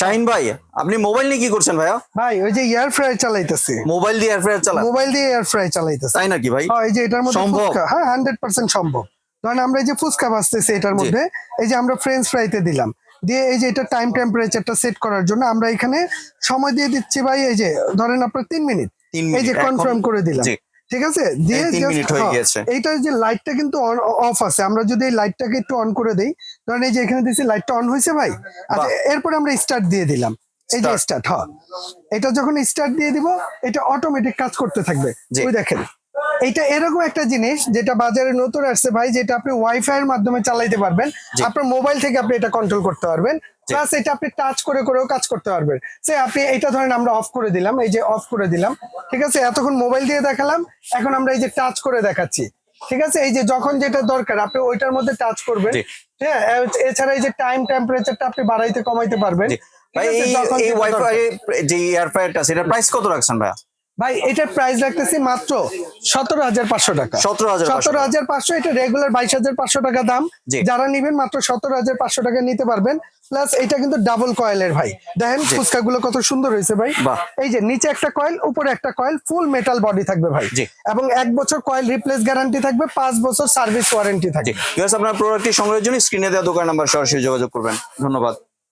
শাহিন ভাই আপনি মোবাইল নিয়ে কি করছেন ভাইয়া? ভাই ওই যে এয়ার ফ্রায়ার চালাইতেছি। মোবাইল দিয়ে এয়ার ফ্রায়ার চালান? মোবাইল দিয়ে এয়ার ফ্রায়ার চালাইতেছি। তাই নাকি ভাই? হ্যাঁ এই যে এটার মধ্যে সম্ভব? হ্যাঁ হান্ড্রেড পার্সেন্ট সম্ভব। ধরেন আমরা এই যে ফুচকা ভাজতেছি এটার মধ্যে এই যে আমরা ফ্রেঞ্চ ফ্রাইতে দিলাম। দিয়ে এই যে এটা টাইম টেম্পারেচারটা সেট করার জন্য আমরা এখানে সময় দিয়ে দিচ্ছি ভাই এই যে ধরেন আপনার তিন মিনিট এই যে কনফার্ম করে দিলাম। ঠিক আছে? দিয়ে হয়ে। এইটার যে লাইটটা কিন্তু অফ আছে। আমরা যদি এই লাইটটাকে একটু অন করে দেই ধরেন এই যে এখানে দিচ্ছি লাইটটা অন হয়েছে ভাই? আচ্ছা এরপরে আমরা স্টার্ট দিয়ে দিলাম। এই যে স্টার্ট হ্যাঁ। এটা যখন স্টার্ট দিয়ে দিব এটা অটোমেটিক কাজ করতে থাকবে। ওই দেখেন। এইটা এরকম একটা জিনিস যেটা বাজারে নতুন আসছে ভাই যেটা আপনি ওয়াইফাই এর মাধ্যমে চালাইতে পারবেন। আপনার মোবাইল থেকে আপনি এটা কন্ট্রোল করতে পারবেন। প্লাস এটা আপনি টাচ করে করেও কাজ করতে পারবেন। সে আপনি এটা ধরেন আমরা অফ করে দিলাম এই যে অফ করে দিলাম। ঠিক আছে? এতক্ষণ মোবাইল দিয়ে দেখালাম এখন আমরা এই যে টাচ করে দেখাচ্ছি। ঠিক আছে? এই যে যখন যেটা দরকার আপনি ওইটার মধ্যে টাচ করবেন। হ্যাঁ এছাড়া এই যে টাইম টেম্পারেচারটা আপনি বাড়াইতে কমাইতে পারবেন। ভাই? এই ওয়াইফাই যে এয়ার ফ্রায়ারটা সেটার প্রাইস কত রাখছেন ভাইয়া? ভাই এটার প্রাইস রাখতেছি মাত্র সতেরো হাজার পাঁচশো টাকা। সতেরো হাজার সতেরো হাজার পাঁচশো এটা রেগুলার বাইশ হাজার পাঁচশো টাকা দাম। যারা নিবেন মাত্র সতেরো হাজার পাঁচশো টাকা নিতে পারবেন। প্লাস এটা কিন্তু ডাবল কয়েলের ভাই। দেখেন ফুচকা গুলো কত সুন্দর হয়েছে ভাই। বাহ। এই যে নিচে একটা কয়েল উপরে একটা কয়েল ফুল মেটাল বডি থাকবে ভাই। এবং এক বছর কয়েল রিপ্লেস গ্যারান্টি থাকবে পাঁচ বছর সার্ভিস ওয়ারেন্টি থাকবে। আপনার প্রোডাক্টটি সংগ্রহের জন্য স্ক্রিনে দেওয়া দোকান নাম্বার সরাসরি যোগাযোগ করবেন। ধন্যবাদ।